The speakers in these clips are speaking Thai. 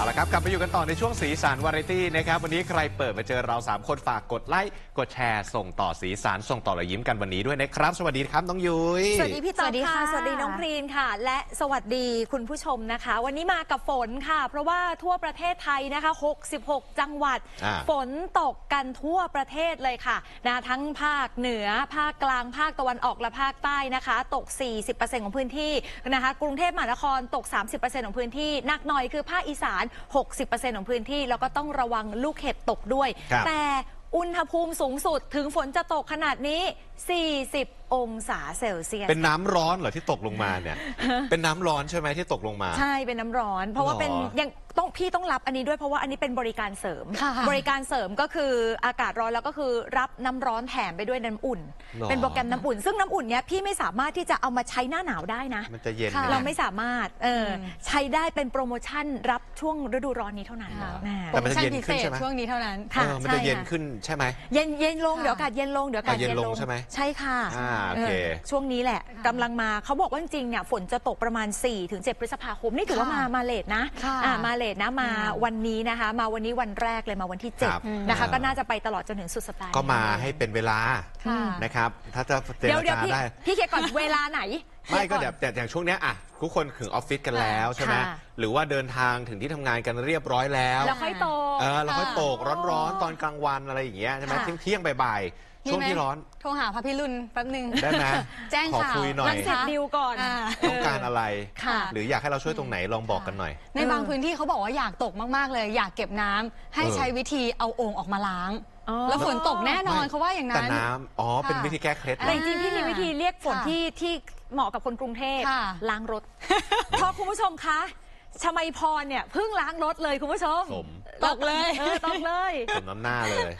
เอาละครับ กลับมาอยู่กันต่อในช่วงสีสันวาไรตี้นะครับ วันนี้ใครเปิดมาเจอเรา 3 คนฝากกดไลค์กดแชร์ ส่งต่อสีสันส่งต่อรอยยิ้มกันวันนี้ด้วยนะครับ สวัสดีครับ น้องยุ้ยสวัสดีพี่ต๊อบสวัสดีค่ะค่ะ สวัสดีน้องพรีนค่ะ และสวัสดีคุณผู้ชมนะคะ วันนี้มากับฝนค่ะ เพราะว่าทั่วประเทศไทยนะคะ 66 จังหวัดอ่าฝนตกกันทั่วประเทศเลยค่ะนะทั้งภาคเหนือภาคกลางภาคตะวันออกและภาคใต้นะคะ ตก 40%ของพื้นที่นะคะ กรุงเทพมหานครตก 30%ของพื้นที่หนักหน่อยคือภาคอีสาน60%ของพื้นที่ แล้วก็ต้องระวังลูกเห็บตกด้วย ครับ แต่อุณหภูมิสูงสุดถึงฝนจะตกขนาดนี้ 40 องศาเซลเซียส เป็นน้ำร้อนเหรอที่ตกลงมาเนี่ย เป็นน้ำร้อนใช่ไหมที่ตกลงมา ใช่เป็นน้ำร้อน เพราะว่าหรอเป็นยังต้องพี่ต้องรับอันนี้ด้วยเพราะว่าอันนี้เป็นบริการเสริม ค่ะบริการเสริมก็คืออากาศร้อนแล้วก็คือรับน้ำร้อนแถมไปด้วยน้ำอุ่น หรอ เป็นโปรแกรมน้ำอุ่น ซึ่งน้ำอุ่นเนี้ยพี่ไม่สามารถที่จะเอามาใช้หน้าหนาวได้นะ มันจะเย็นค่ะไหมเราไม่สามารถเอออใช้ได้เป็นโปรโมชั่นรับช่วงฤดูร้อนนี้เท่านั้นค่ะ นะ แต่มันจะเย็นพิขึ้นเศใช่ษไหมช่วงนี้เท่านั้น ค่ะ เออมันจะใช่เย็นค่ะ ขึ้นใช่ไหม เย็นเย็นลงค่ะ เดี๋ยวอากาศเย็นลงเดี๋ยวอากาศอะเย็นลงใช่ไหมใช่ค่ะอ่าโอเคช่วงนี้แหละกำลังมาเขาบอกว่าจริงๆเนี่ยฝนจะตกประมาณ 4-7ถึง7พฤษภาคมนี่ถือว่ามาค่ะมาเลทนะค่ะอ่ามาเลทนะมาอืมวันนี้นะคะ มาวันนี้วันแรกเลยมาวันที่ครับ 7นะคะ ก็น่าจะไปตลอดจนถึงสุดสัปดาห์ก็มานี้ให้เป็นเวลาค่ะ นะครับ ถ้าจะเจเดี๋ยวรเดี๋ยวจาพี่ได้ พี่เคก่อน เวลาไหนไม่ก็คลีเดี๋ยร์วแต่อย่างช่วงเนี้ยอะทุกคนถึงออฟฟิศกันแล้วใช่ไหมค่ะ หรือว่าเดินทางถึงที่ทำงานกันเรียบร้อยแล้ว แล้วค่อยโต เออเราค่อยค่ะตกร้อนๆ ตอนกลางวันอะไรอย่างเงี้ยใช่ไหมค่ะ เที่ยงเที่ยงๆบ่ายๆ ช่วงที่ร้อน โทรหาพระพิรุณแป๊บหนึ่งได้ไหมแจ้งขอข่าวคุยหน่อรัยงสิตดิวก่อน อ่า ต้องการอะไร ค่ะ หรืออยากให้เราช่วยตรงไหนลองบอกกันหน่อย ในบางพื้นที่เขาบอกว่าอยากตกมากๆเลย อยากเก็บน้ำให้เออ ใช้วิธีเอาโอ่งออกมาล้าง อ๋อ แล้วฝนตกแน่นอนไม่เขาว่าอย่างแต่นั้น น้ำอ๋อ เป็นค่ะวิธีแก้เคล็ดเหรแต่อ จริงๆพี่มีวิธีเรียกฝนค่ะที่ที่เหมาะกับคนกรุงเทพค่ะ ล้างรถ เพราะคุณผู้ชมคะ ชมัยพรเนี่ยเพิ่งล้างรถเลยคุณผู้ชมสม ตกเลยเออตกเลยสมน้ำหน้าเลย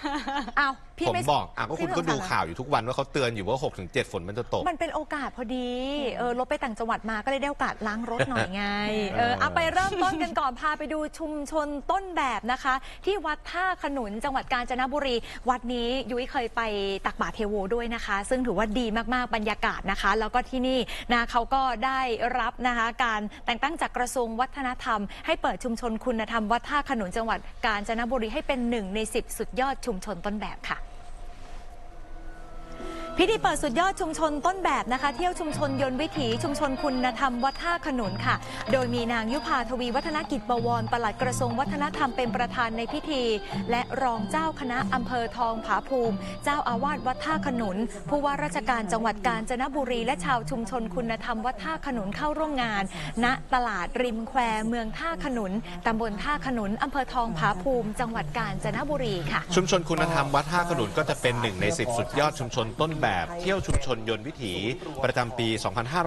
อ้าวพี่ผมไม่บอกอะก็คุณพี่ก็ดูไม่สงสรข่าวอยู่ทุกวันว่าเขาเตือนอยู่ว่า6ถึง7ฝนมันจะตก มันเป็นโอกาสพอดีเออรถไปต่างจังหวัดมาก็เลยได้โอกาสล้างรถหน่อยไงเอเอออเอาไปเริ่มต้นกันก่อน พาไปดูชุมชนต้นแบบนะคะ ที่วัดท่าขนุนจังหวัดกาญจนบุรี วัดนี้ยุ้ยเคยไปตักบาตรเทโวด้วยนะคะ ซึ่งถือว่าดีมากๆบรรยากาศนะคะ แล้วก็ที่นี่นะเขาก็ได้รับนะคะ การแต่งตั้งจากกระทรวงวัฒนธรรม ให้เปิดชุมชนคุณธรรมวัดท่าขนุนจังหวัดกาญจนบุรีให้เป็นหนึ่งใน 10 สุดยอดชุมชนต้นแบบค่ะ พิธีเปิดสุดยอดชุมชนต้นแบบนะคะ เที่ยวชุมชนยนต์วิถีชุมชนคุณธรรมวัดท่าขนุนค่ะ โดยมีนางยุพาทวีวัฒนกิจบวรปลัดกระทรวงวัฒนธรรมเป็นประธานในพิธี และรองเจ้าคณะอำเภอทองผาภูมิ เจ้าอาวาสวัดท่าขนุน ผู้ว่าราชการจังหวัดกาญจนบุรี และชาวชุมชนคุณธรรมวัดท่าขนุนเข้าร่วมงาน ณตลาดริมแควเมืองท่าขนุนตำบลท่าขนุนอำเภอทองผาภูมิ จังหวัดกาญจนบุรีค่ะ ชุมชนคุณธรรมวัดท่าขนุนก็จะเป็นหนึ่งใน10สุดยอดชุมชนต้นแบบเที่ยวชุมชนยนต์วิถีประจำปี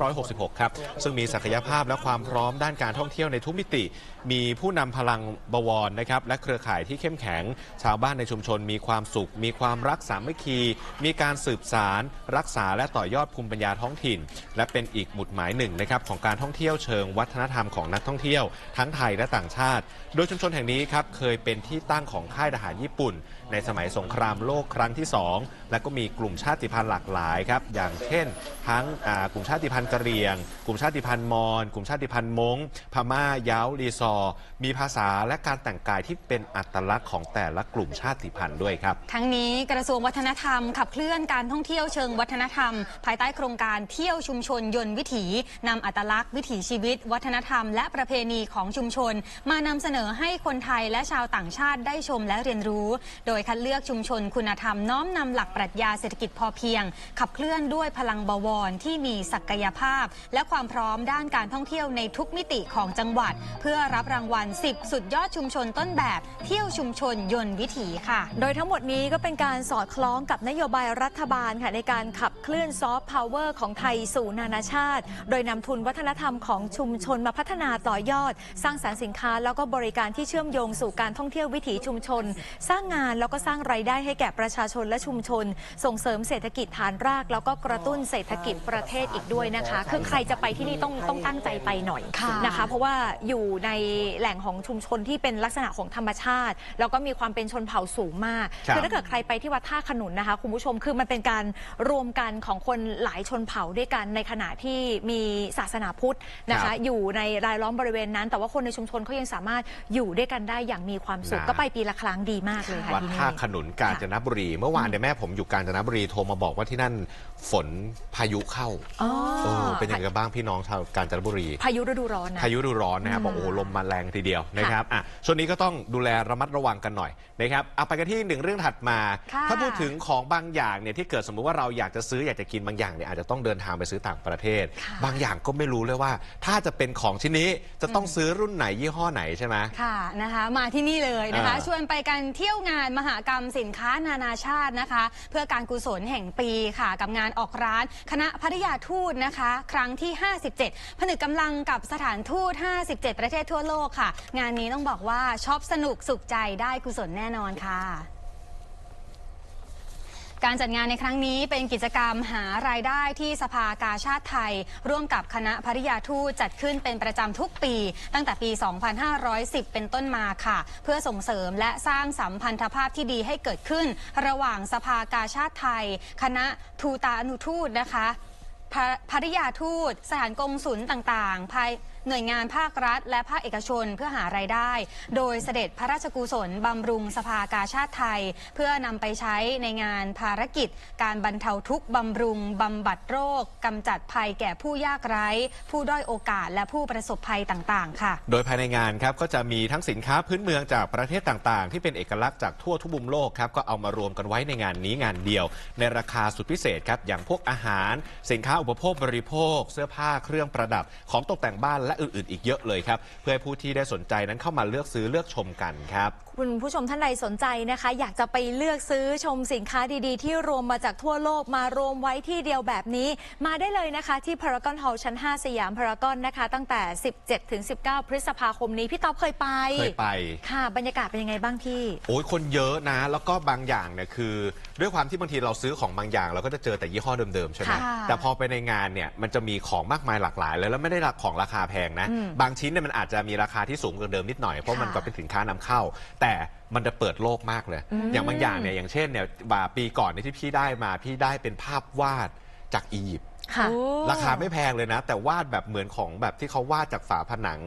2566 ครับ ซึ่งมีศักยภาพและความพร้อมด้านการท่องเที่ยวในทุกมิติ มีผู้นำพลังบวรนะครับและเครือข่ายที่เข้มแข็ง ชาวบ้านในชุมชนมีความสุข มีความรักสามัคคี มีการสืบสาร รักษาและต่อยอดภูมิปัญญาท้องถิ่น และเป็นอีกหมุดหมายหนึ่งนะครับของการท่องเที่ยวเชิงวัฒนธรรมของนักท่องเที่ยว ทั้งไทยและต่างชาติ โดยชุมชนแห่งนี้ครับเคยเป็นที่ตั้งของค่ายทหารญี่ปุ่น ในสมัยสงครามโลกครั้งที่ 2 และก็มีกลุ่มชาติพันธุ์หลากหลายครับ อย่างเช่น ทั้งกลุ่มชาติพันธุ์กะเหรี่ยง กลุ่มชาติพันธุ์มอญกลุ่มชาติพันธุ์มงพม่าย้าลีซอ มีภาษาและการแต่งกายที่เป็นอัตลักษณ์ของแต่ละกลุ่มชาติพันธุ์ด้วยครับ ทั้งนี้กระทรวงวัฒนธรรมขับเคลื่อนการท่องเที่ยวเชิงวัฒนธรรม ภายใต้โครงการเที่ยวชุมชนยนต์วิถีนำอัตลักษณ์วิถีชีวิต วัฒนธรรม และประเพณีของชุมชน มานำเสนอให้คนไทยและชาวต่างชาติได้ชมและเรียนรู้ โดยคัดเลือกชุมชนคุณธรรมน้อมนำหลักปรัชญาเศรษฐกิจพอเพียง ขับเคลื่อนด้วยพลังบวรที่มีศักยภาพ และความพร้อมด้านการท่องเที่ยวในทุกมิติของจังหวัด เพื่อรับรางวัล 10 สุดยอดชุมชนต้นแบบ เที่ยวชุมชนยนต์วิถีค่ะ โดยทั้งหมดนี้ก็เป็นการสอดคล้องกับนโยบายรัฐบาลค่ะในการขับเคลื่อนซอฟต์พาวเวอร์ของไทยสู่นานาชาติ โดยนำทุนวัฒนธรรมของชุมชนมาพัฒนาต่อยอด สร้างสรรค์สินค้า แล้วก็บริการที่เชื่อมโยงสู่การท่องเที่ยววิถีชุมชน สร้างงานแล้วก็สร้างไรายได้ให้แก่ประชาชนและชุมชน ส่งเสริมเศรษฐกิจกิจฐานราก แล้วก็กระตุ้นเศรษฐกิจประเทศอีกด้วยนะคะคือใครจะไปที่นี่ต้องต้องตั้งใจไปหน่อยค่ะนะคะ เพราะว่าอยู่ในแหล่งของชุมชนที่เป็นลักษณะของธรรมชาติ แล้วก็มีความเป็นชนเผ่าสูงมากครับอถ้าเกิดใครไปที่วัดท่าขนุนนะคะคุณผู้ชมคือมันเป็นการรวมกันของคนหลายชนเผ่าด้วยกันในขณะที่มีศาสนาพุทธนะครัคะบอยู่ในรายล้อมบริเวณนั้น แต่ว่าคนในชุมชนเขายังสามารถอยู่ด้วยกันได้อย่างมีความสุขนะก็ไปปีละครั้งดีมากเลยค่ะวัดที่นี่ท่าขนุนกาญจนบุรี เมื่อวานเนี่ยแม่ผมอยู่กาญจนบุรีโทรมาบอกว่าที่นั่นฝนพายุเข้าอ๋อ เออเป็นยังไงกันบ้างพี่น้องชาวกาญจนบุรี พายุฤดูร้อนนะ พายุฤดูร้อนนะครับอืมบอกโอ้โหลมมาแรงทีเดียวนะครับอะช่วงนี้ก็ต้องดูแลระมัดระวังกันหน่อยนะครับเอาไปกันที่หนึ่งเรื่องถัดมา ค่ะถ้าพูดถึงของบางอย่างเนี่ยที่เกิดสมมุติว่าเราอยากจะซื้ออยากจะกินบางอย่างเนี่ยอาจจะต้องเดินทางไปซื้อต่างประเทศ ค่ะบางอย่างก็ไม่รู้เลยว่า ถ้าจะเป็นของชิ้นนี้จะต้องซื้อรุ่นไหนยี่ห้อไหนใช่ไหม ค่ะนะคะ มาที่นี่เลยนะคะ อ่า ชวนไปกันเที่ยวงานมหกรรมสินค้านานาชาตินะคะ เพื่อการกุศลแห่งปีค่ะ กับงานออกร้าน คณะพัทยาทูตนะคะ ครั้งที่ 57 ผนึกกำลังกับสถานทูต 57 ประเทศทั่วโลกค่ะ งานนี้ต้องบอกว่าช็อปสนุกสุขใจได้กุศลแน่นอนค่ะ การจัดงานในครั้งนี้เป็นกิจกรรมหารายได้ที่สภากาชาติไทย ร่วมกับคณะภริยาทูตจัดขึ้นเป็นประจำทุกปี ตั้งแต่ปี 2510 เป็นต้นมาค่ะ เพื่อส่งเสริมและสร้างสัมพันธภาพที่ดีให้เกิดขึ้น ระหว่างสภากาชาติไทย คณะทูตานุทูตนะคะภาภริยาทูต สถานกงศุลต่างๆภาย หน่วยงานภาครัฐ และภาคเอกชนเพื่อหารายได้ โดยเสด็จพระราชกุศลบำรุงสภากาชาติไทย เพื่อนำไปใช้ในงานภารกิจ การบรรเทาทุกข์บำรุงบำบัดโรคกำจัดภัยแก่ผู้ยากไร้ ผู้ด้อยโอกาสและผู้ประสบภัยต่าง ๆ ค่ะ โดยภายในงานครับก็จะมีทั้งสินค้าพื้นเมืองจากประเทศต่างๆ ที่เป็นเอกลักษณ์จากทั่วทุกมุมโลกครับก็เอามารวมกันไว้ในงานนี้งานเดียว ในราคาสุดพิเศษครับอย่างพวกอาหาร สินค้าอุปโภคบริโภค เสื้อผ้าเครื่องประดับของตกแต่งบ้านและอื่นๆ อีกเยอะเลยครับ เพื่อให้ผู้ที่ได้สนใจนั้นเข้ามาเลือกซื้อเลือกชมกันครับคุณผู้ชมท่านใดสนใจนะคะ อยากจะไปเลือกซื้อชมสินค้าดีๆ ที่รวมมาจากทั่วโลกมารวมไว้ที่เดียวแบบนี้ มาได้เลยนะคะ ที่พารากอนฮอลล์ชั้น 5 สยามพารากอนนะคะ ตั้งแต่ 17ถึง19 พฤษภาคมนี้ พี่ต๊อบเคยไป เคยไป ค่ะ บรรยากาศเป็นยังไงบ้างพี่ โอ้ยคนเยอะนะ แล้วก็บางอย่างเนี่ยคือ ด้วยความที่บางทีเราซื้อของบางอย่าง เราก็จะเจอแต่ยี่ห้อเดิมๆใช่ไหมค่ะแต่พอไปในงานเนี่ยมันจะมีของมากมายหลากหลายเลยแล้วไม่ได้ราของราคาแพงนะ อืม บางชิ้นเนี่ยมันอาจจะมีราคาที่สูงกว่าเดิมนิดหน่อยเพราะมันค่ะก็เป็นสินค้านำเข้าแต่มันจะเปิดโลกมากเลย อย่างบางอย่างเนี่ยอย่างเช่นเนี่ยบาปีก่อนเนี่ยที่พี่ได้มาพี่ได้เป็นภาพวาดจากอียิปต์ ค่ะ ราคาไม่แพงเลยนะ แต่วาดแบบเหมือนของแบบที่เขาวาดจากฝาผนัง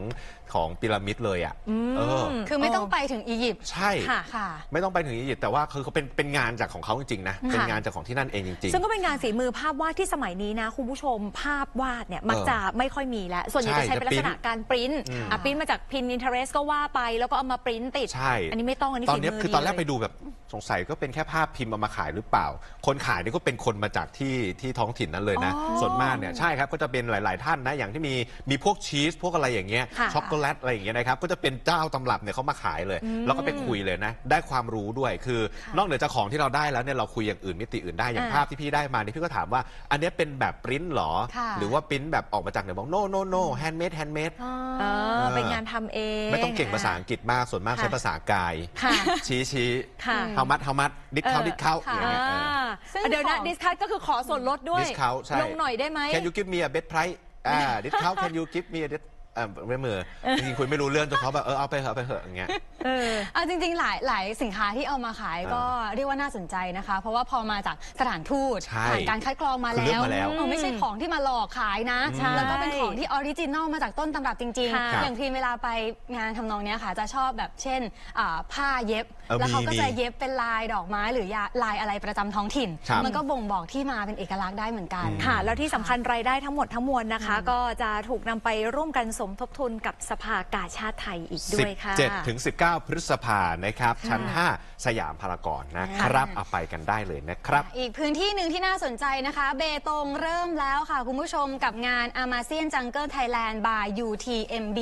ของพีระมิดเลยอะมเออ คือไม่ต้องไปถึงอียิปต์ใช่ค่ะค่ะไม่ต้องไปถึงอียิปต์แต่ว่าคือเขาเป็นเป็นงานจากของเขาจริงๆนะเป็นงานจากของที่นั่นเองจริงซึ่งก็เป็นงานฝีมือภาพวาดที่สมัยนี้นะคุณผู้ชมภาพวาดเนี่ยมักเออจะไม่ค่อยมีแล้วส่วนใหญ่ใช่จะใช้เป็นลักษณะจะปริ้นการปริ้นอืมอะปริ้นมาจากพิน Pinterest ก็ว่าไปแล้วก็เอามาปริ้นติดใช่อันนี้ไม่ต้องอันนี้ตอนฝีเนี้ยมือคือตอนแรกดีไปเลยดูแบบสงสัยก็เป็นแค่ภาพพิมพ์เอามาขายหรือเปล่า คนขายนี่ก็เป็นคนมาจากที่ที่ท้องถิ่นนั้นเลยนะอ๋อส่วนมากเนี่ยใช่ครับก็จะเป็นหลาย ๆ ท่านนะอย่างที่มีมีพวกชีสพวกอะไรอย่างเงี้ยค่ะช็อกโกแลตอะไรอย่างเงี้ยนะครับก็จะเป็นเจ้าตำรับเนี่ยเขามาขายเลยอืมแล้วก็ไปคุยเลยนะ ได้ความรู้ด้วยคือค่ะนอกเหนือจากของที่เราได้แล้วเนี่ยเราคุยอย่างอื่นมิติอื่นได้อย่างอ่าภาพที่พี่ได้มาเนี่ยพี่ก็ถามว่า อันเนี้ยเป็นแบบปริ้นหรอค่ะหรือว่าปริ้นแบบออกมาจากไหนบอก no no no handmade handmade เออเป็นงานทำเอง ไม่ต้องเก่งภาษาอังกฤษมากส่วนมากค่ะใช้ภาษากายค่ะชี้ชี้ค่ะเฮามัดเฮามัดดิดเขาเออดิดเขาค่ะอย่างเงี้ยเอออ่าซึ่งเดี๋ยวนะของดิสคัทก็คือขอส่วนลดด้วย discount ใช่ลงหน่อยได้ไหม Can you give me a bed price อ่า discount Can you give me a dis อ่าไม่มือจริงๆคุยไม่รู้เรื่องจนเขาแบบเออเอาไปเถอะเอาไปเถอะอย่างเงี้ย เออ เอาจริงๆ หลายหลายสินค้าที่เอามาขายก็เรียกว่าน่าสนใจนะคะ เพราะว่าพอมาจากสถานทูตใช่ผ่านการคัดกรองมาคือเลืแล้อกวมาแล้วเออไม่ใช่ของที่มาหลอกขายนะ ใช่แล้วก็เป็นของที่ออริจินอลมาจากต้นตำรับจริง ค่ะ ๆ อย่างพีมเวลาไปงานทำนองเนี้ยค่ะ จะชอบแบบเช่นอ่าผ้าเย็บ เออแล้วเขาก็มีจะมีเย็บเป็นลายดอกไม้หรือยาลายอะไรประจำท้องถิ่น ครับ มันก็บ่งบอกที่มาเป็นเอกลักษณ์ได้เหมือนกัน ค่ะ แล้วที่สำคัญรายได้ทั้งหมดทั้งมวลนะคะ ก็จะถูกนำไปร่วมกันสมทบทุนกับสภากาชาติไทยอีกด้วยค่ะ 17ถึง19 พฤษภานะครับค่ะชั้น 5 สยามพารากอนนะครับเอาไปกันได้เลยนะครับ อีกพื้นที่หนึ่งที่น่าสนใจนะคะ เบตงเริ่มแล้วค่ะ คุณผู้ชมกับงาน a m a z i a n Jungle Thailand by UTMB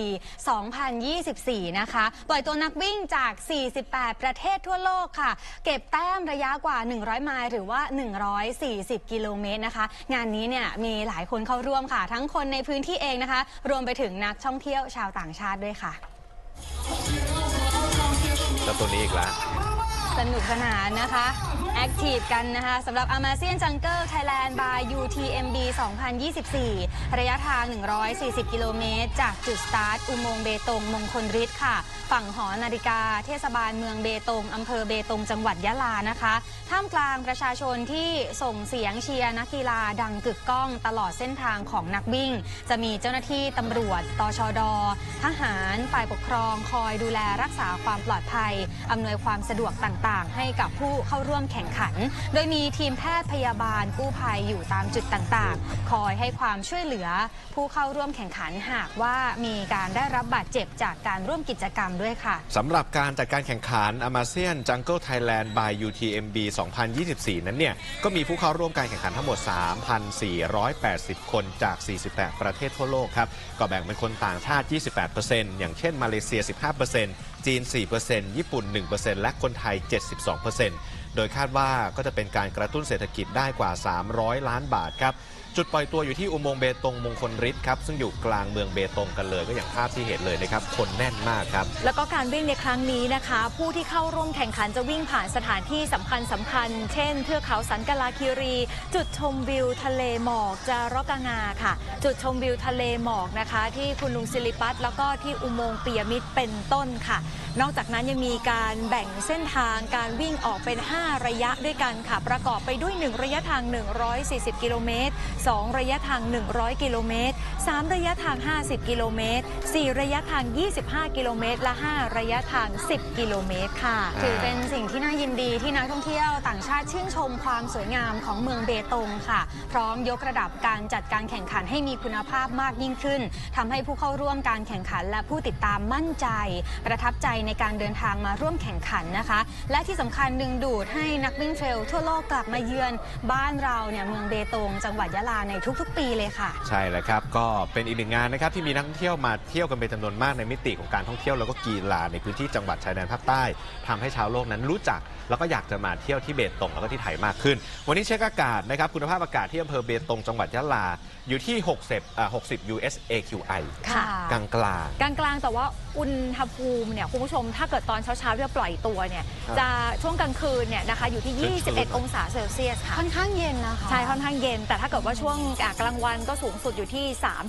2024 นะคะ ปล่อยตัวนักวิ่งจาก 48 ประเทศทั่วโลกค่ะ เก็บแต้มระยะกว่า 100 ไมล์หรือว่า 140 กิโลเมตรนะคะ งานนี้เนี่ยมีหลายคนเข้าร่วมค่ะ ทั้งคนในพื้นที่เองนะคะ รวมไปถึงนักท่องเที่ยวชาวต่างชาติด้วยค่ะ แล้วตัวนี้อีกแล้ว สนุกสนานนะคะ แอคทีฟกันนะคะสำหรับ Amazon Jungle Thailand by UTMB 2024 ระยะทาง 140 กิโลเมตร จากจุดสตาร์ท อุโมงค์เบตงมงคลฤทธิ์ค่ะ ฝั่งหอนาฬิกา เทศบาลเมืองเบตงอำเภอเบตง จังหวัดยะลานะคะ ท่ามกลางประชาชนที่ส่งเสียงเชียร์นักกีฬาดังกึกก้องตลอดเส้นทางของนักวิ่ง จะมีเจ้าหน้าที่ตำรวจ ตชด ทหาร ฝ่ายปกครอง คอยดูแลรักษาความปลอดภัย อำนวยความสะดวกต่างๆ ให้กับผู้เข้าร่วมแข่งขัน โดยมีทีมแพทย์พยาบาลกู้ภัยอยู่ตามจุดต่างๆ คอยให้ความช่วยเหลือผู้เข้าร่วมแข่งขันหากว่ามีการได้รับบาดเจ็บจากการร่วมกิจกรรมด้วยค่ะสำหรับการจัดการแข่งขัน AMAZIAN Jungle Thailand by UTMB 2024 นั้นเนี่ยก็มีผู้เข้าร่วมการแข่งขันทั้งหมด 3,480 คนจาก 48 ประเทศทั่วโลกครับก็แบ่งเป็นคนต่างชาติ 28%อย่างเช่นมาเลเซีย 15% จีน 4%ญี่ปุ่น 1%และคนไทย 72% โดยคาดว่าก็จะเป็นการกระตุ้นเศรษฐกิจได้กว่า 300 ล้านบาทครับ จุดปล่อยตัวอยู่ที่อุโมงค์เบตงมงคลฤทธิ์ครับ ซึ่งอยู่กลางเมืองเบตงกันเลย ก็อย่างภาพที่เห็นเลยนะครับ คนแน่นมากครับ แล้วก็การวิ่งในครั้งนี้นะคะ ผู้ที่เข้าร่วมแข่งขันจะวิ่งผ่านสถานที่สำคัญสำคัญ เช่น เทือกเขาสันกลาคีรี จุดชมวิวทะเลหมอกจารกงาค่ะ จุดชมวิวทะเลหมอกนะคะ ที่คุณลุงศิริปัตแล้วก็ที่อุโมงค์เปียมิตรเป็นต้นค่ะ นอกจากนั้นยังมีการแบ่งเส้นทางการวิ่งออกเป็น 5ระยะด้วยกันค่ะ ประกอบไปด้วย 1 ระยะทาง 140 กิโลเมตร 2 ระยะทาง 100 กิโลเมตร 3 ระยะทาง 50 กิโลเมตร 4 ระยะทาง 25 กิโลเมตร และ 5 ระยะทาง 10 กิโลเมตรค่ะ ถือเป็นสิ่งที่น่ายินดีที่นักท่องเที่ยวต่างชาติชื่นชมความสวยงามของเมืองเบตงค่ะ พร้อมยกระดับการจัดการแข่งขันให้มีคุณภาพมากยิ่งขึ้นทำให้ผู้เข้าร่วมการแข่งขันและผู้ติดตามมั่นใจ ประทับใจในการเดินทางมาร่วมแข่งขันนะคะ และที่สำคัญดึงดูดให้นักวิ่งเทรลทั่วโลกกลับมาเยือนบ้านเราเนี่ยเมืองเบตง จังหวัดยะลาในทุกๆ ปีเลยค่ะ ใช่แล้วครับ ก็เป็นอีกหนึ่งงานนะครับที่มีนักท่องเที่ยวมาเที่ยวกันเป็นจำนวนมากในมิติของการท่องเที่ยวแล้วก็กีฬาในพื้นที่จังหวัดชายแดนภาคใต้ทำให้ชาวโลกนั้นรู้จัก แล้วก็อยากจะมาเที่ยวที่เบตงแล้วก็ที่ไทยมากขึ้น วันนี้เช็คอากาศนะครับคุณภาพอากาศที่อำเภอเบตงจังหวัดยะลาอยู่ที่ 60อ่า60 US AQI ค่ะกลางกลางกลางๆแต่ว่าอุณหภูมิเนี่ยคุณผู้ชมถ้าเกิดตอนเช้าๆที่เราปล่อยตัวเนี่ยครับจะช่วงกลางคืนเนี่ยนะคะอยู่ที่ชื้นๆ21 องศาเซลเซียสค่ะ ค่อนข้างเย็นนะคะใช่ค่อนข้างเย็น แต่ถ้าเกิดว่าช่วงอะกลางวันก็สูงสุดอยู่ที่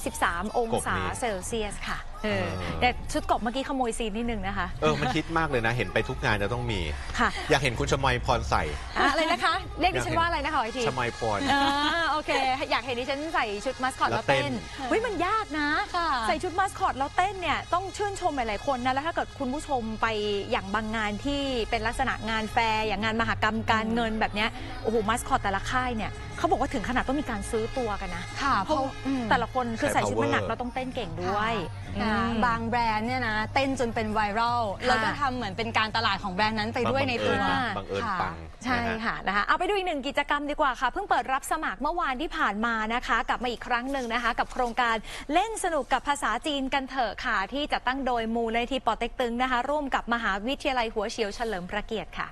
33 องศาเซลเซียสค่ะเออเออแต่ชุดเกบเมื่อกี้ขโมยซีนนิดนึงนะคะเออมันคิดมากเลยนะ เห็นไปทุกงานจะต้องมี ค่ะอยากเห็นคุณชมอยพรใส่อะอะไรนะคะ เรียกดิฉันว่าอะไรนะคะขออีกทีชมอยพร อ่าโอเค อยากเห็นดิฉันใส่ชุดมัสคอตแล้แล้ววเต้เต้นนเฮ้ยมันยากนะ ค่ะ ใส่ชุดมัสคอตแล้วเต้นเนี่ยต้องชื่นชมหลายๆคนนะ แล้วถ้าเกิดคุณผู้ชมไปอย่างบางงานที่เป็นลักษณะงานแฟร์อย่างงานมหกรรมการเงินแบบเนี้ยโอ้โหมัสคอตแต่ละค่ายเนี่ย เขาบอกว่าถึงขนาดต้องมีการซื้อตัวกันนะค่ะเพราะอืมแต่ละคนคือใช้ใส่ชุดมันหนัก power เราต้องเต้นเก่งด้วยค่ะอืม บางแบรนด์เนี่ยนะ เต้นจนเป็นไวรัลค่ะ แล้วก็ทำเหมือนเป็นการตลาดของแบรนด์นั้นไปด้วยในตัว บังเอิญค่ะ ปังใช่นะฮะค่ะนะคะเอาไปดูอีกหนึ่งกิจกรรมดีกว่าค่ะ เพิ่งเปิดรับสมัครเมื่อวานที่ผ่านมานะคะ กลับมาอีกครั้งหนึ่งนะคะ กับโครงการเล่นสนุกกับภาษาจีนกันเถอะค่ะ ที่จะตั้งโดยมูลนิธิปอเต็กตึงนะคะ ร่วมกับมหาวิทยาลัยหัวเฉียวเฉลิมพระเกียรติค่ะ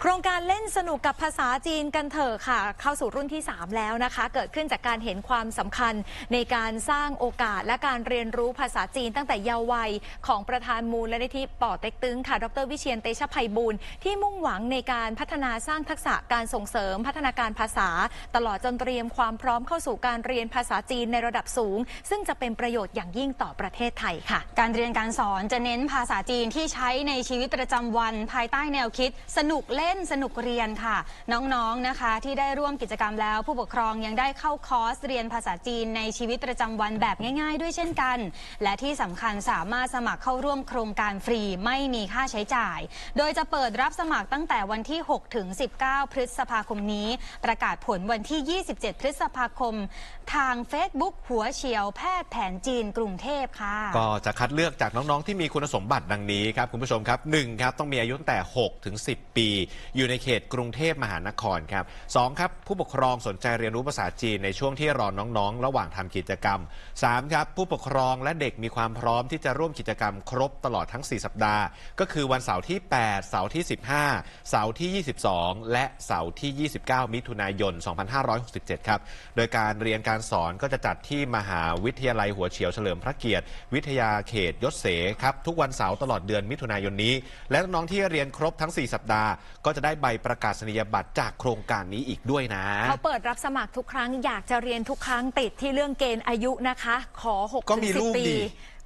โครงการเล่นสนุกกับภาษาจีนกันเถอะค่ะ เข้าสู่รุ่นที่ 3 แล้วนะคะ เกิดขึ้นจากการเห็นความสำคัญในการสร้างโอกาสและการเรียนรู้ภาษาจีนตั้งแต่เยาว์วัย ของประธานมูลและนิธิป่อเต็กตึงค่ะ ดรวิเชียนเตชะไพบูลย์ที่มุ่งหวังในการพัฒนาสร้างทักษะการส่งเสริมพัฒนาการภาษา ตลอดจนเตรียมความพร้อมเข้าสู่การเรียนภาษาจีนในระดับสูง ซึ่งจะเป็นประโยชน์อย่างยิ่งต่อประเทศไทยค่ะ การเรียนการสอนจะเน้นภาษาจีนที่ใช้ในชีวิตประจำวัน ภายใต้แนวคิด สนุกเล่นล่นสนุกเรียนค่ะ น้องๆนะคะ ที่ได้ร่วมกิจกรรมแล้ว ผู้ปกครองยังได้เข้าคอร์สเรียนภาษาจีนในชีวิตประจำวันแบบง่าย ๆ ด้วยเช่นกัน และที่สำคัญสามารถสมัครเข้าร่วมโครงการฟรีไม่มีค่าใช้จ่าย โดยจะเปิดรับสมัครตั้งแต่วันที่ 6 ถึง 19 พฤษภาคมนี้ ประกาศผลวันที่ 27 พฤษภาคม ทาง Facebook หัวเฉียวแพทย์แผนจีนกรุงเทพค่ะ ก็จะคัดเลือกจากน้องๆ ที่มีคุณสมบัติดังนี้ครับ คุณผู้ชมครับ1ครับต้องมีอายุตั้งแต่6ถึง10 ปีอยู่ในเขตกรุงเทพมหานครครับสองครับผู้ปกครองสนใจเรียนรู้ภาษาจีนในช่วงที่รอน้องๆ ระหว่างทำกิจกรรมสามครับผู้ปกครองและเด็กมีความพร้อมที่จะร่วมกิจกรรมครบตลอดทั้ง 4 สัปดาห์ ก็คือวันเสาร์ที่ 8 เสาร์ที่ 15 เสาร์ที่ 22 และเสาร์ที่ 29 มิถุนายน 2567 ครับ โดยการเรียนการสอนก็จะจัดที่มหาวิทยาลัยหัวเฉียวเฉลิมพระเกียรติ วิทยาเขตยศเสครับ ทุกวันเสาร์ตลอดเดือนมิถุนายนนี้ และน้องๆที่เรียนครบทั้ง 4 สัปดาห์ก็จะได้ใบประกาศนียบัตรจากโครงการนี้อีกด้วยนะ เขาเปิดรับสมัครทุกครั้งอยากจะเรียนทุกครั้งติดที่เรื่องเกณฑ์อายุนะคะ ขอ6ก็มีถึงลูก10ปีดิ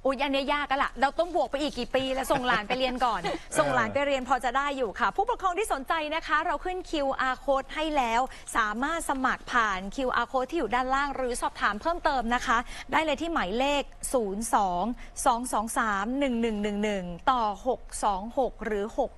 อุ้ยอันเนี้ยยากกันละเราต้องบวกไปอีกกี่ปีแล้วส่งหลานไปเรียนก่อน ส่งหลานไปเรียนพอจะได้อยู่ค่ะ ผู้ปกครองที่สนใจนะคะ เราขึ้น QR code ให้แล้ว สามารถสมัครผ่าน QR code ที่อยู่ด้านล่าง หรือสอบถามเพิ่มเติมนะคะ ได้เลยที่หมายเลข 02 223 1111 ต่อ 626 หรือ ครับ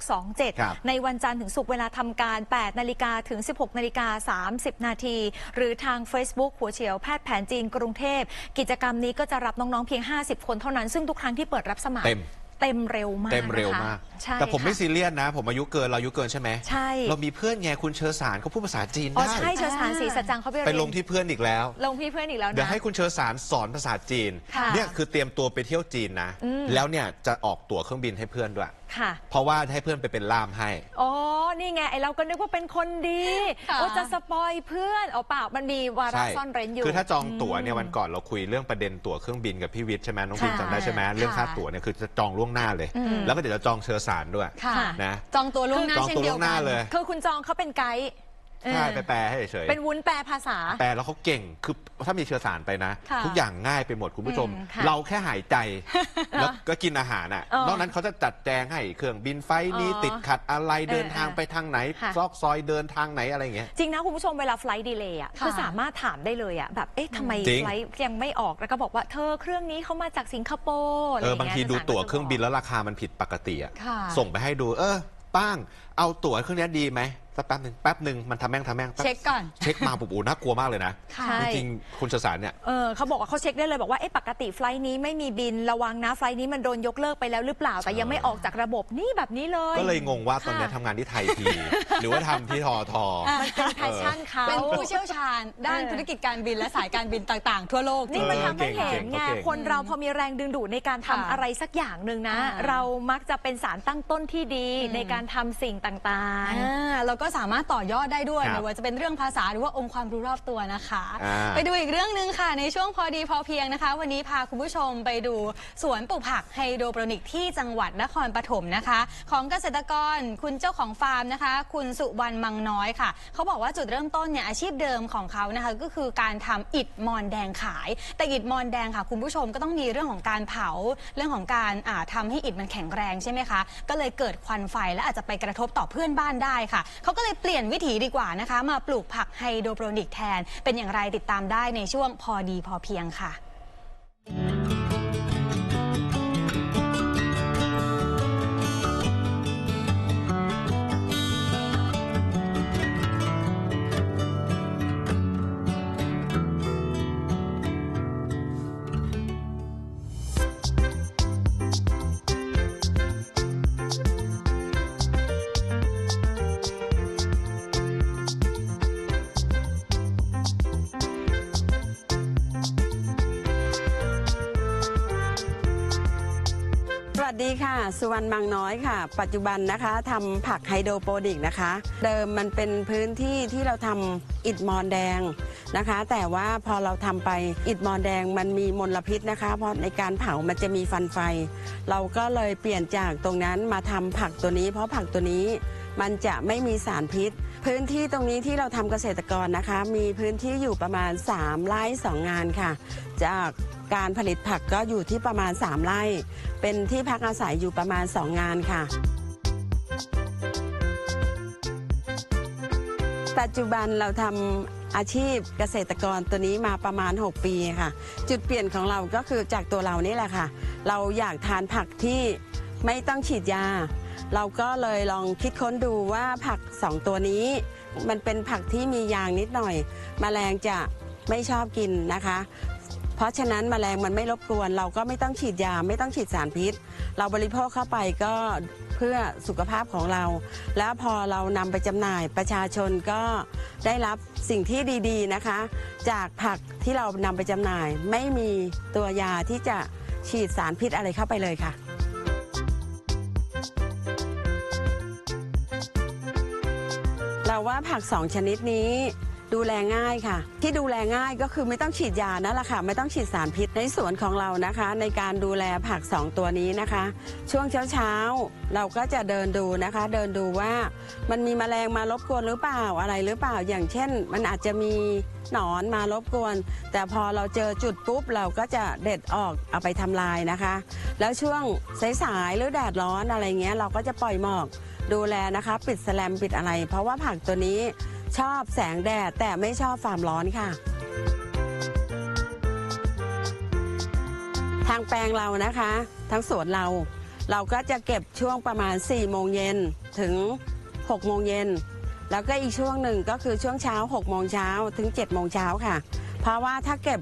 627 ในวันจันทร์ถึงศุกร์เวลาทำการ 8 นาฬิกาถึง 16 นาฬิกา 30 นาที หรือทาง Facebook หัวเฉียวแพทย์แผนจีนกรุงเทพ กิจกรรมนี้ก็จะรับน้อง ๆ เพียง 50 คนเท่านั้นซึ่งทุกครั้งที่เปิดรับสมัคร เต็ม เต็มเร็วมากเต็มเร็วนะคะมากใช่แต่ผมไม่ค่ะ ซีเรียสนะ ผมอายุเกินเราอายุเกินใช่ไหมใช่ เรามีเพื่อนไงคุณเชอสารเขาพูดภาษาจีนอ๋อได้ ใช่เชอสารศรีสัจจังเขาไปไปเรียนลงที่เพื่อนอีกแล้ว ลงพี่เพื่อนอีกแล้วนะ เดี๋ยวให้คุณเชอสารสอนภาษาจีน ค่ะเนี่ยคือเตรียมตัวไปเที่ยวจีนนะอืมแล้วเนี่ยจะออกตั๋วเครื่องบินให้เพื่อนด้วย ค่ะ เพราะว่าให้เพื่อนไปเป็นล่ามให้ อ๋อ นี่ไงไอเราก็นึกว่าเป็นคนดีค่ะ ว่าจะสปอยเพื่อนเอาเปล่ามันมีวาระใช่ซ่อนเร้นอยู่ คือถ้าจองตั๋วเนี่ยวันก่อนเราคุยเรื่องประเด็นตั๋วเครื่องบินกับพี่วิทย์ใช่ไหมน้องพิมค่ะจำได้ใช่ไหมเรื่องค่าค่ะตั๋วเนี่ยคือจะจองล่วงหน้าเลยอืมแล้วก็เดี๋ยวจะจองเชอสารด้วยค่ะ นะ จองตัวล่วงหน้าจองเช่นตั๋วเดีล่ยววงหกัน้าน เลย คือคุณจองเขาเป็นไกด์ใช่ เออไปแปลให้เฉยๆเป็นวุ้นแปลภาษาแปลแล้วเขาเก่งคือถ้ามีเชื้อสารไปนะ ค่ะทุกอย่างง่ายไปหมดคุณผู้ชม อืมค่ะเราแค่หายใจ แล้วก็กินอาหารอะเออนอกนั้นเขาจะจัดแจงให้เครื่องบินไฟนี้อ๋อติดขัดอะไรเดินเออทางไปทางไหน ค่ะ ซอกซอยเดินทางไหนอะไรอย่างเงี้ย จริงนะคุณผู้ชมเวลาไฟล์ดีเลย์อะค่ะคือสามารถถามได้เลยอะแบบเอ๊ะทำไมจริง ไฟล์ยังไม่ออกแล้วก็บอกว่าเธอเครื่องนี้เขามาจากสิงคโปร์อะไรเอออย่างบางเงี้ยทีดูทหตั๋วก็จะเครื่องบินบกแล้วราคามันผิดปกติอะ ค่ะ ส่งไปให้ดู เออ ป้าง เอาตั๋วเครื่องนี้ดีไหมสักแป๊บหนึ่งแป๊บหนึ่งมันทำแม่งทำแม่งแป๊บเช็คก่อน เช็คมาปุ๊บอูน่ากลัวมากเลยนะค่ะใช่ จริงๆคุณเชื้อสารเนี่ย เออเขาบอกว่าเขาเช็คได้เลยบอกว่าเอ๊ะปกติไฟล์นี้ไม่มีบินระวังนะไฟล์นี้มันโดนยกเลิกไปแล้วหรือเปล่าแต่ยังไม่ออกจากระบบนี่แบบนี้เลย ก็เลยงงว่าตอนเนี้ยค่ะ ทำงานที่ไทยที หรือว่าทำที่ทอทอ มันเป็นแพชชั่นเขา เป็นผู้เชี่ยวชาญ ด้านเออ ธุรกิจการบินและสายการบินต่างๆ ทั่วโลกนี่มันเออทำให้เห็นเก่ไงงเก่ง คนเราพอมีแรงดึงดูดในการทำค่ะอะไรสักอย่างหนึ่งนะ อ่าเรามักจะเป็นสารตั้งต้นที่ดีอืมในการทำสิ่งต่างๆอ่าเราก็สามารถต่อยอดได้ด้วยครับไม่ว่าจะเป็นเรื่องภาษาหรือว่าองค์ความรู้รอบตัวนะคะ อ่า ไปดูอีกเรื่องหนึ่งค่ะ ในช่วงพอดีพอเพียงนะคะ วันนี้พาคุณผู้ชมไปดูสวนปลูกผักไฮโดรโปรนิกที่จังหวัดนครปฐมนะคะ ของเกษตรกรคุณเจ้าของฟาร์มนะคะ คุณสุวรรณมังน้อยค่ะ เขาบอกว่าจุดเริ่มต้นเนี่ยอาชีพเดิมของเขานะคะ ก็คือการทำอิฐมอนแดงขาย แต่อิฐมอนแดงค่ะ คุณผู้ชมก็ต้องมีเรื่องของการเผาเรื่องของการอ่าทำให้อิฐมันแข็งแรงใช่ไหมคะก็เลยเกิดควันไฟและอาจจะไปกระทบต่อเพื่อนบ้านได้ค่ะ เขาก็เลยเปลี่ยนวิถีดีกว่านะคะ มาปลูกผักไฮโดรโปรนิกแทน เป็นอย่างไรติดตามได้ในช่วงพอดีพอเพียงค่ะ ค่ะ สุวรรณมังน้อยค่ะ ปัจจุบันนะคะทำผักไฮโดรโปรนิกนะคะ เดิมมันเป็นพื้นที่ที่เราทำอิฐมอนแดงนะคะ แต่ว่าพอเราทำไปอิฐมอนแดงมันมีมลพิษนะคะ เพราะในการเผามันจะมีฟันไฟ เราก็เลยเปลี่ยนจากตรงนั้นมาทำผักตัวนี้ เพราะผักตัวนี้มันจะไม่มีสารพิษ พื้นที่ตรงนี้ที่เราทำเกษตรกรนะคะ มีพื้นที่อยู่ประมาณ 3 ไร่ 2 งานค่ะ จากการผลิตผักก็อยู่ที่ประมาณ 3 ไร่ เป็นที่พักอาศัยอยู่ประมาณ 2 งานค่ะปัจจุบันเราทำอาชีพเกษตรกรตัวนี้มาประมาณ 6 ปีค่ะ จุดเปลี่ยนของเราก็คือจากตัวเรานี่แหละค่ะ เราอยากทานผักที่ไม่ต้องฉีดยา เราก็เลยลองคิดค้นดูว่าผักสองตัวนี้ มันเป็นผักที่มียางนิดหน่อยแมลงจะไม่ชอบกินนะคะ เพราะฉะนั้นแมลงมันไม่รบกวน เราก็ไม่ต้องฉีดยาไม่ต้องฉีดสารพิษ เราบริโภคเข้าไปก็เพื่อสุขภาพของเรา แล้วพอเรานำไปจำหน่ายประชาชนก็ได้รับสิ่งที่ดีๆนะคะ จากผักที่เรานำไปจำหน่าย ไม่มีตัวยาที่จะฉีดสารพิษอะไรเข้าไปเลยค่ะ เราว่าผักสองชนิดนี้ ดูแลง่ายค่ะ ที่ดูแลง่ายก็คือไม่ต้องฉีดยานั่นแหละค่ะ ไม่ต้องฉีดสารพิษในสวนของเรานะคะ ในการดูแลผักสองตัวนี้นะคะ ช่วงเช้าๆเราก็จะเดินดูนะคะ เดินดูว่ามันมีแมลงมารบกวนหรือเปล่าอะไรหรือเปล่า อย่างเช่น มันอาจจะมีหนอนมารบกวน แต่พอเราเจอจุดปุ๊บเราก็จะเด็ดออกเอาไปทำลายนะคะ แล้วช่วงสายๆหรือแดดร้อนอะไรเงี้ยเราก็จะปล่อยหมอกดูแลนะคะ ปิดแสแลมปิดอะไร เพราะว่าผักตัวนี้ ชอบแสงแดดแต่ไม่ชอบความร้อนค่ะ ทางแปลงเรานะคะ ทั้งสวนเรา เราก็จะเก็บช่วงประมาณ 4 โมงเย็นถึง 6 โมงเย็น แล้วก็อีกช่วงหนึ่งก็คือช่วงเช้า 6 โมงเช้าถึง 7 โมงเช้าค่ะ เพราะว่าถ้าเก็บ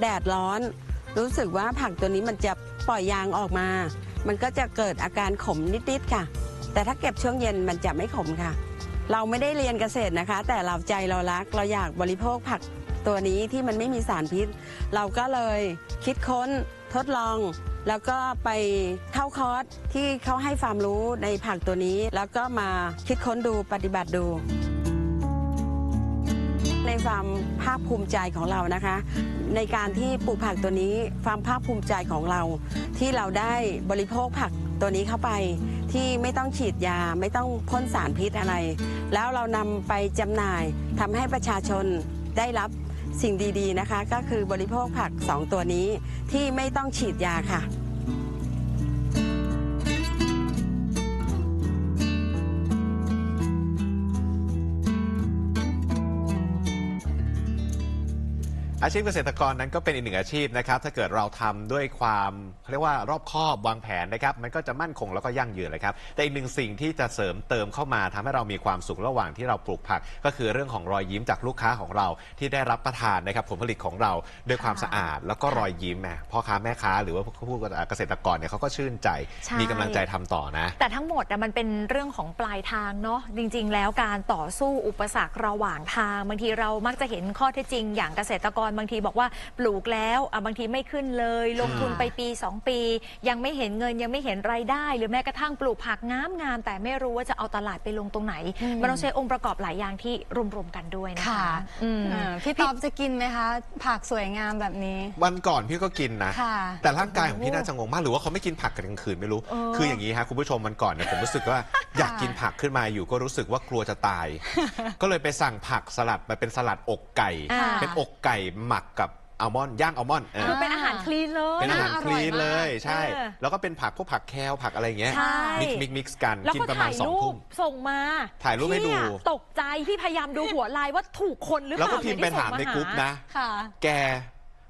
แดดร้อน รู้สึกว่าผักตัวนี้มันจะปล่อยยางออกมา มันก็จะเกิดอาการขมนิดๆค่ะ แต่ถ้าเก็บช่วงเย็นมันจะไม่ขมค่ะ เราไม่ได้เรียนเกษตรนะคะ แต่เราใจเรารัก เราอยากบริโภคผักตัวนี้ที่มันไม่มีสารพิษ เราก็เลยคิดค้นทดลอง แล้วก็ไปเข้าคอร์สที่เขาให้ความรู้ในผักตัวนี้ แล้วก็มาคิดค้นดูปฏิบัติดูในความภาคภูมิใจของเรานะคะ ในการที่ปลูกผักตัวนี้ความภาคภูมิใจของเรา ที่เราได้บริโภคผักตัวนี้เข้าไป ที่ไม่ต้องฉีดยาไม่ต้องพ่นสารพิษอะไร แล้วเรานำไปจำหน่ายทำให้ประชาชนได้รับสิ่งดีๆนะคะ ก็คือบริโภคผักสองตัวนี้ที่ไม่ต้องฉีดยาค่ะ อาชีพเกษตรกรนั้นก็เป็นอีกหนึ่งอาชีพนะครับ ถ้าเกิดเราทำด้วยความเขาเรียกว่ารอบคอบวางแผนนะครับ มันก็จะมั่นคงแล้วก็ยั่งยืนเลยครับ แต่อีกหนึ่งสิ่งที่จะเสริมเติมเข้ามาทำให้เรามีความสุขระหว่างที่เราปลูกผัก ก็คือเรื่องของรอยยิ้มจากลูกค้าของเราที่ได้รับประทานนะครับผลผลิตของเราด้วยความสะอาด แล้วก็รอยยิ้มแหมพ่อค้าแม่ค้า หรือว่าผู้เกษตรกรเนี่ยเขาก็ชื่นใจใช่มีกำลังใจทำต่อนะ แต่ทั้งหมดอะมันเป็นเรื่องของปลายทางเนาะจริง ๆ แล้วการต่อสู้อุปสรรคระหว่างทางบางทีเรามักจะเห็นข้อเท็จจริงอย่างเกษตรกรบางทีบอกว่าปลูกแล้วอะบางทีไม่ขึ้นเลย ลงทุนไปปี 2 ปี ยังไม่เห็นเงินยังไม่เห็นรายได้ หรือแม้กระทั่งปลูกผักงามงามๆแต่ไม่รู้ว่าจะเอาตลาดไปลงตรงไหนอืมมันต้องใช้องค์ประกอบหลายอย่างที่รวมๆกันด้วยนะคะค่ะอืมเออพี่ต๊อบจะกินไหมคะ ผักสวยงามแบบนี้ วันก่อนพี่ก็กินนะ ค่ะแต่ร่างกายของพี่น่าจะงงมากหรือว่าเขาไม่กินผักกันกลางคืนไม่รู้เออคืออย่างนี้ฮะคุณผู้ชมมันก่อนเนี่ยผมรู้สึกว่า อยากกินผักขึ้นมาอยู่ก็รู้สึกว่ากลัวจะตาย ก็เลยไปสั่งผักสลัดมาเป็นสลัดอกไก่ อ่า เป็นอกไก่หมักกับอัลมอนด์ย่างอัลมอนด์เออคือเป็นอาหารคลีนเลย เป็นอาหารน่าอคร่อยลีนเลยมากใช่ เออ แล้วก็เป็นผักพวกผักแคลผักอะไรอย่างเงี้ยใช่ มิกซ์มิกซ์มิกซ์กันแล้วกินก็ประมาณถ่ายสองรูทุ่ปม ส่งมาถ่ายรูปให้ดู พี่อะตกใจพี่พยายามดูหัวลายว่าถูกคนหรือเปแล้วล่าก็พิมพ์ไปที่ส่ถางมในกรุ๊ปหนะ ค่ะ แก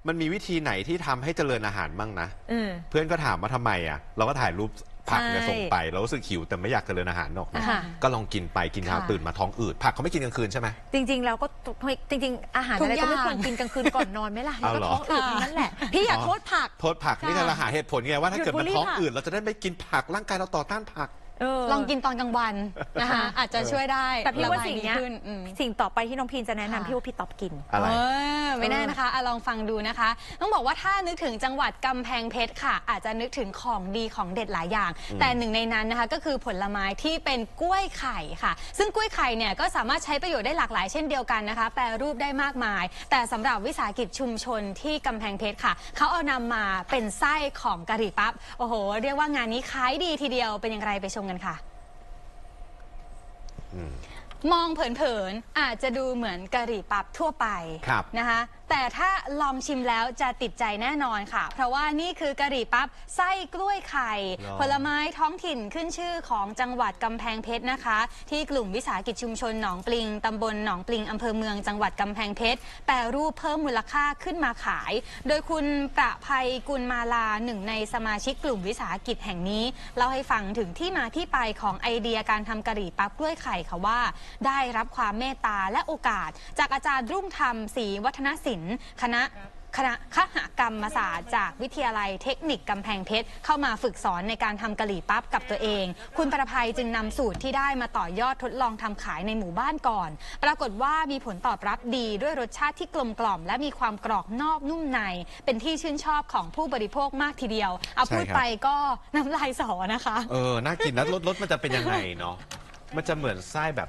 มันมีวิธีไหนที่ทำให้เจริญอาหารบ้างนะเออเพื่อนก็ถามว่าทำไมอะ เราก็ถ่ายรูป ผักเนี่ยใช่ส่งไปเรารู้สึกหิวแต่ไม่อยากเจริญอาหารหรอกนะค่ะก็ลองกินไปกินเช้าค่ะ ตื่นมาท้องอืดผักเขาไม่กินกลางคืนใช่ไหม จริงๆแล้วก็จริง ๆ อาหารทุกอะไรก็ไม่อย่าง ควรกินกลางคืนก่อนนอนไหมล่ะมันเอาก็เหรอ ท้องอืดทั้งนั้นแหละ พี่อย่าโทษผัก โทษผักนี่ค่ะเราหาเหตุผลไงว่าถ้าเกิดมันหยุดบูลลี่ท้องผักอืดเราจะได้ไม่กินผักร่างกายเราต่อต้านผัก เออ ลองกินตอนกลางวันนะคะอาจจะช่วยได้แต่พี่ว่าระบยสิ่งดีเนี้ยขึ้นอืม สิ่งต่อไปที่น้องพีนจะแนะนำค่ะ พี่ว่าพี่ตอบกิน อะไร เออไม่แน่นะคะอะลองฟังดูนะคะ ต้องบอกว่าถ้านึกถึงจังหวัดกำแพงเพชรค่ะ อาจจะนึกถึงของดีของเด็ดหลายอย่าง แต่หนึ่งในนั้นนะคะก็คือผลไม้ที่เป็นกล้วยไข่ค่ะ ซึ่งกล้วยไข่เนี่ยก็สามารถใช้ประโยชน์ได้หลากหลายเช่นเดียวกันนะคะ แปรรูปได้มากมาย แต่สำหรับวิสาหกิจชุมชนที่กำแพงเพชรค่ะ เขาเอานำมาเป็นไส้ของกะหรี่ปั๊บ โอ้โห เรียกว่างานนี้ขายดีทีเดียวเป็นอย่างไรไปชมกันค่ะอมมองเผินๆอาจจะดูเหมือนกะหรี่ปั๊บทั่วไปครับ นะคะ แต่ถ้าลองชิมแล้วจะติดใจแน่นอนค่ะ เพราะว่านี่คือกะหรี่ปั๊บไส้กล้วยไข่หรอผลไม้ท้องถิ่นขึ้นชื่อของจังหวัดกำแพงเพชรนะคะ ที่กลุ่มวิสาหกิจชุมชนหนองปลิงตำบลหนองปลิงอำเภอเมืองจังหวัดกำแพงเพชรแปรรูปเพิ่มมูลค่าขึ้นมาขาย โดยคุณประภัยกุลมาลาหนึ่งในสมาชิกกลุ่มวิสาหกิจแห่งนี้เล่าให้ฟังถึงที่มาที่ไปของไอเดียการทำกะหรี่ปั๊บกล้วยไข่ค่ะว่า ได้รับความเมตตาและโอกาส จากอาจารย์รุ่งธรรมศรีวัฒนศิลป์คณะคณะคหกรรมศาสตร์จากวิทยาลัยเทคนิคกำแพงเพชร เข้ามาฝึกสอนในการทำกะหรี่ปั๊บกับตัวเอง คุณประภัยจึงนำสูตรที่ได้มาต่อยอดทดลองทำขายในหมู่บ้านก่อน ปรากฏว่ามีผลตอบรับดีด้วยรสชาติที่กลมกล่อม และมีความกรอบนอกนุ่มใน เป็นที่ชื่นชอบของผู้บริโภคมากทีเดียว เอาพูดไปก็น้ำลายสอนะคะ เออ น่ากินแล้วรสรสมันจะเป็นยังไงเนาะมันจะเหมือนไส้แบบ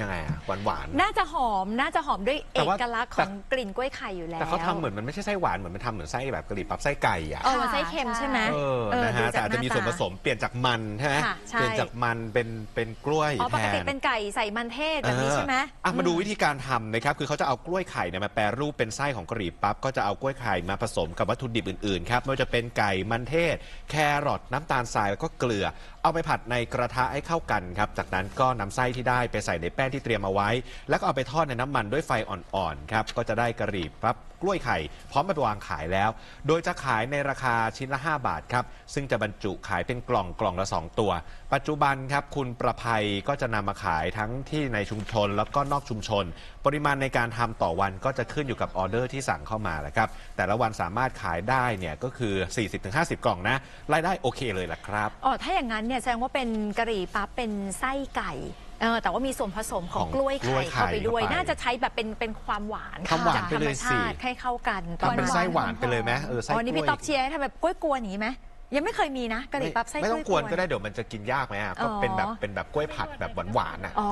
ยังไงอะหวานหวานๆ น่าจะหอม น่าจะหอมด้วยแต่เอว่ากลักษณ์ของกลิ่นกล้วยไข่อยู่แล้วแต่เขาทำเหมือนมันไม่ใช่ไส้หวานเหมือนมันทำเหมือนไส้แบบกะหรี่ปั๊บไส้ไก่อะเออไส้เค็มใช่ไหมเออเออนะฮะดูแต่จากอาจจะมีหน้าส่วนผตาสมเปลี่ยนจากมันใช่ไหมค่ะใช่ เปลี่ยนจากมันเป็นเป็นกล้วยอ๋อปแทกติน เป็นไก่ใส่มันเทศแบบนี้ใช่ไหมอะมาดูวิธีการทำนะครับ คือเขาจะเอากล้วยไข่เนี่ยมาแปรรูปเป็นไส้ของกะหรี่ปั๊บ ก็จะเอากล้วยไข่มาผสมกับวัตถุดิบอื่นๆครับ ไม่ว่าจะเป็นไก่มันเทศ แครอทน้ำตาลทรายแล้วก็เกลือ เอาไปผัดในกระทะให้เข้ากันครับ จากนั้นก็นำไส้ที่ได้ไปใส่ในแป้งที่เตรียมเอาไว้ แล้วก็เอาไปทอดในน้ำมันด้วยไฟอ่อนๆครับก็จะได้กะหรี่ปั๊บกล้วยไข่ พร้อมไปวางขายแล้ว โดยจะขายในราคาชิ้นละ 5 บาทครับ ซึ่งจะบรรจุขายเป็นกล่องกล่องละ 2 ตัว ปัจจุบันครับคุณประภัยก็จะนำมาขายทั้งที่ในชุมชนแล้วก็นอกชุมชน ปริมาณในการทำต่อวันก็จะขึ้นอยู่กับออเดอร์ที่สั่งเข้ามาแหละครับ แต่ละวันสามารถขายได้เนี่ยก็คือ 40-50 กล่องนะรายได้โอเคเลยล่ะครับ อ๋อ ถ้าอย่างนั้นเนี่ยแสดงว่าเป็นกะหรี่ปั๊บเป็นไส้ไก่ เออแต่ว่ามีส่วนผสมของของกล้วยกล้ไข่วยไข่เข้าไปด้วย เข้าไป น่าจะใช้แบบเป็นเป็นความหวานความหวานจากไปธรเลรมยชาสิติให้เข้ากันทำเป็นไส้หวานไปเลยไหมเออไส้อ๋อนี่กล้พี่วย ต๊อบเชียร์ให้ทำแบบกล้วยกวนอย่างนี้ไหม ยังไม่เคยมีนะกะหรี่ปั๊บไส้กไม่ล้ต้วอยงกวนๆก็ได้เดี๋ยวมันจะกินยากไหมอะก็เป็นแบบอ๋อเป็นแบบกล้วยผัดแบบหวานๆอะอ๋อ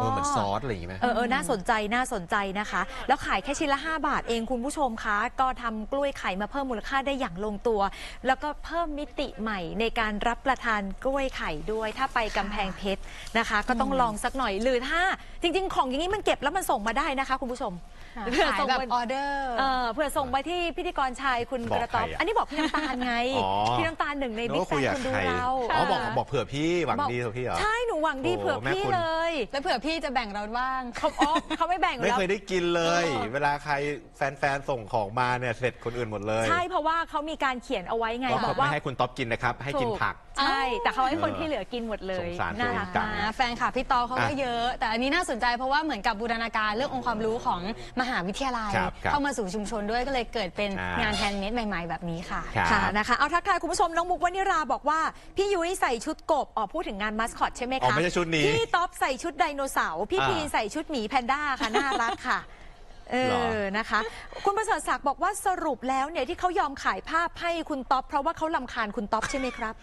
เออเหมือนซอสอะไรอย่างงี้ไหมเออเออน่าสนใจน่าสนใจนะคะ แล้วขายแค่ชิ้นละ 5 บาทเองคุณผู้ชมคะก็ทำกล้วยไข่มาเพิ่มมูลค่าได้อย่างลงตัว แล้วก็เพิ่มมิติใหม่ในการรับประทานกล้วยไข่ด้วย ถ้าไปกำแพงเพชรนะคะ ก็ต้องลองสักหน่อยหรือถ้าจริง ๆ ของอย่างนี้มันเก็บแล้วมันส่งมาได้นะคะ คุณผู้ชม เผื่อขายส่งแบบไปออเดอร์ เออเผื่อส่งไปที่พิธีกรชายคุณบอกกระต๊อบใครอะอันนี้บอกพี่น้ำตาลไงอ๋อ พี่น้ำตาลหนึ่งในนึกบิ๊กว่าแฟคุยนกับคนดูใครเราอ๋อบอกบอกเผื่อพี่หวังบอกดีเผื่อพี่เหรอ ใช่หนูหวังดีโอ้เผื่อแม่พี่คุณ เลยแล้วเผื่อพี่จะแบ่งเราบ้าง เขาอ๋อเขาไม่แบ่งไม่แล้ว เคยได้กินเลยเออเวลาใครแฟนๆส่งของมาเนี่ยเสร็จคนอื่นหมดเลยใช่เพราะว่าเขามีการเขียนเอาไว้ไงก็บอกไม่ว่าให้คุณต๊อบกินนะครับ ให้กินถูกผัก ใช่แต่เขาให้คนเออที่เหลือกินหมดเลยสงสารน่ารักตัวเองจัง มากแฟนคลับพี่ตอเขาก็อะ เยอะ แต่อันนี้น่าสนใจเพราะว่าเหมือนกับบูรณาการเรื่ององค์ความรู้ของมหาวิทยาลัย ครับครับเข้ามาสู่ชุมชนด้วยก็เลยเกิดเป็นอ่างงานแฮนด์เมดใหม่ ๆ แบบนี้ค่ะ ครับ ค่ะนะคะเอาทักทายคุณผู้ชมน้องมุกวนิราบอกว่า พี่ยุ้ยใส่ชุดกบอ๋อพูดถึงงานมัสคอตใช่ไหมอ๋อคะไม่ใช่ชุดนี้พี่ท็อปใส่ชุดไดโนเสาร์พี่อ่าพีนใส่ชุดหมีแพนด้าค่ะน่ารักค่ะเอเหรออนะคะ คุณประเสริฐศักดิ์บอกว่าสรุปแล้วเนี่ยที่เขายอมขายภาพให้คุณท็อปเพราะว่าเขาลำคาญคุณท็อปใช่ไหมครับ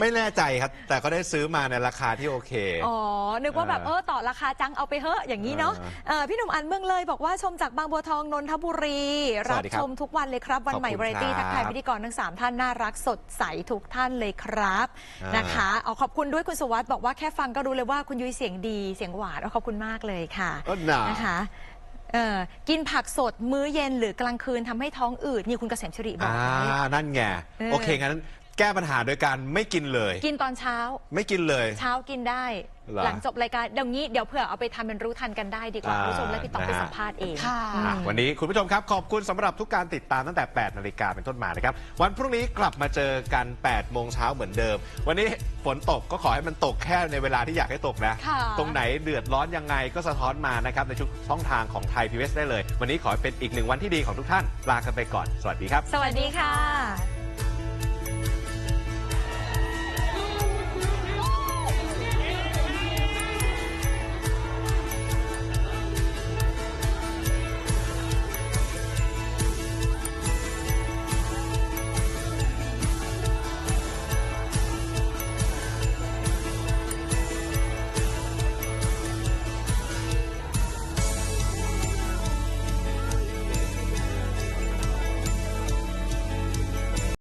ไม่แน่ใจครับ แต่ก็ได้ซื้อมาในราคาที่โอเค อ๋อ นึกว่าแบบเอเอออต่อราคาจังเอาไปเถอะอย่างนี้เนาะเออเออพี่หนุ่มอันเมืองเลยบอกว่าชมจากบางบัวทองนนทบุรีสรัวับสดีครัชบมทุกวันเลยครับ วันใหม่ขอบวาคุณไรตี้ครับทักทายพิธีกรทั้ง 3 ท่านน่ารักสดใสทุกท่านเลยครับอ่านนะคะเอาขอบคุณด้วยคุณสุวัสด์บอกว่าแค่ฟังก็รู้เลยว่าคุณยุ้ยเสียงดีเสียงหวานเอาขอบคุณมากเลยค่ะเออหนานะคะเออกินผักสดมื้อเย็นหรือกลางคืนทำให้ท้องอืดนี่คุณเกษมชริบอกอ่าไว้นั่นไงเออโอเคงั้น แก้ปัญหาโดยการไม่กินเลย กินตอนเช้า ไม่กินเลย เช้ากินได้ เหรอหลังจบรายการเดี๋ยวนี้เดี๋ยวเผื่อเอาไปทำเป็นรู้ทันกันได้ดีกว่าอ่าคุณผู้ชมและพี่ต้องไปนะฮะสัมภาษณ์เอง ค่ะอืมอะวันนี้คุณผู้ชมครับ ขอบคุณสำหรับทุกการติดตามตั้งแต่ 8 นาฬิกาเป็นต้นมานะครับ วันพรุ่งนี้กลับมาเจอกัน 8 โมงเช้าเหมือนเดิม วันนี้ฝนตกก็ขอให้มันตกแค่ในเวลาที่อยากให้ตกนะ ค่ะ ตรงไหนเดือดร้อนยังไงก็สะท้อนมานะครับ ในทุกช่องทางของไทยพีวีได้เลย วันนี้ขอให้เป็นอีกหนึ่งวันที่ดีของทุกท่านลากันไปก่อน สวัสดีครับ สวัสดีค่ะ